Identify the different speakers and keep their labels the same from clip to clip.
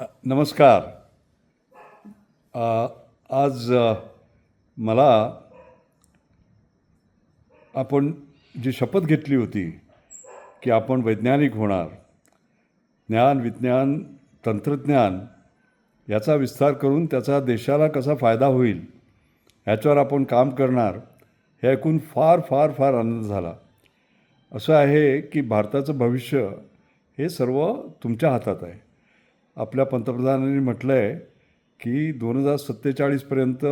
Speaker 1: नमस्कार. आज मला आपण जी शपथ घेतली होती की आपण वैज्ञानिक होणार ज्ञान विज्ञान तंत्रज्ञान याचा विस्तार करून त्याचा देशाला कसा फायदा होईल ह्याच्यावर आपण काम करणार हे ऐकून फार फार फार आनंद झाला. असं आहे की भारताचं भविष्य हे सर्व तुमच्या हातात आहे. आपल्या पंतप्रधानांनी म्हटलं आहे की दोन हजार सत्तेचाळीसपर्यंत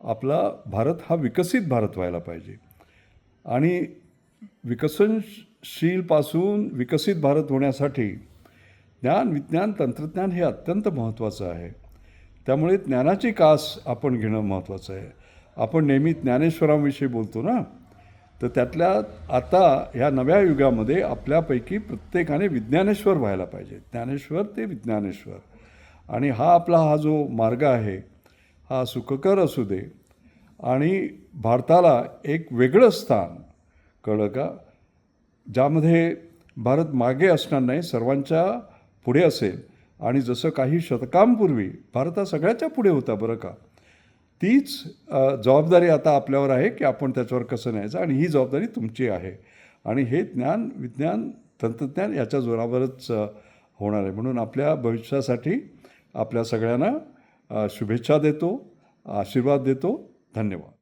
Speaker 1: आपला भारत हा विकसित भारत व्हायला पाहिजे. आणि विकसनशीलपासून विकसित भारत होण्यासाठी ज्ञान विज्ञान तंत्रज्ञान हे अत्यंत महत्त्वाचं आहे. त्यामुळे ज्ञानाची कास आपण घेणं महत्त्वाचं आहे. आपण नेहमी ज्ञानेश्वरांविषयी बोलतो ना? तर त्यातल्या आता ह्या नव्या युगामध्ये आपल्यापैकी प्रत्येकाने विज्ञानेश्वर व्हायला पाहिजे. ज्ञानेश्वर ते विज्ञानेश्वर. आणि हा आपला हा जो मार्ग आहे हा सुखकर असू दे आणि भारताला एक वेगळं स्थान कळलं का? ज्यामध्ये भारत मागे असणार नाही सर्वांच्या पुढे असेल. आणि जसं काही शतकांपूर्वी भारत हा सगळ्याच्या पुढे होता बरं का? तीच जबाबदारी आता आपल्यावर आहे की आपण त्याच्यावर कसं न्यायचं आणि ही जबाबदारी तुमची आहे. आणि हे ज्ञान विज्ञान तंत्रज्ञान याच्या जोरावरच होणार आहे. म्हणून आपल्या भविष्यासाठी आपल्या सगळ्यांना शुभेच्छा देतो आशीर्वाद देतो. धन्यवाद.